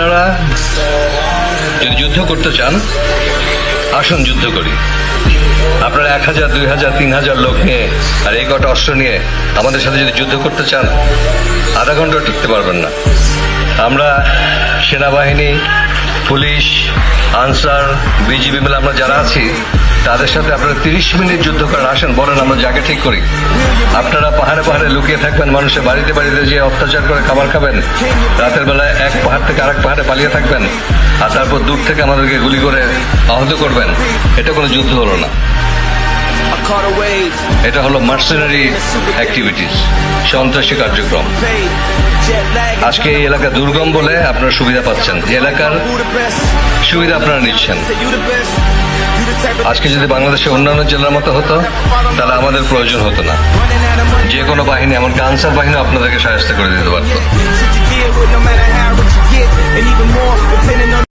আপনারা যদি যুদ্ধ করতে চান, আসুন যুদ্ধ করি। আপনারা এক হাজার, দুই হাজার, তিন হাজার লোক নিয়ে আর এই কটা অস্ত্র নিয়ে আমাদের সাথে যদি যুদ্ধ করতে চান, আধা ঘণ্টা টিকতে পারবেন না। আমরা সেনাবাহিনী, পুলিশ, আনসার, বিজিবি মিলে আমরা যারা আছি তাদের সাথে আপনারা তিরিশ মিনিট যুদ্ধ করেন, আসেন, বলেন আমরা জায়গা ঠিক করি। আপনারা পাহাড়ে পাহাড়ে লুকিয়ে থাকবেন, মানুষের বাড়িতে বাড়িতে যে অত্যাচার করে খাবার খাবেন। রাতের বেলায় এক পাহাড় থেকে আরেক পাহাড়ে পালিয়ে থাকবেন আর তারপর দূর থেকে আমাদেরকে গুলি করে আহত করবেন। এটা কোনো যুদ্ধ হলো না। এটা হলো মার্সেনারি অ্যাক্টিভিটিস সন্ত্রাসী কার্যক্রম. আজকে এই এলাকা দুর্গম বলে আপনারা সুবিধা পাচ্ছেন। এলাকার? সুবিধা আপনারা নিচ্ছেন। আজকে যদি বাংলাদেশে অন্যান্য জেলার মতো হতো, তাহলে আমাদের প্রয়োজন হতো না. যে কোনো বাহিনী, এমনকি আনসার বাহিনী আপনাদেরকে সাহায্য করে দিতে পারতো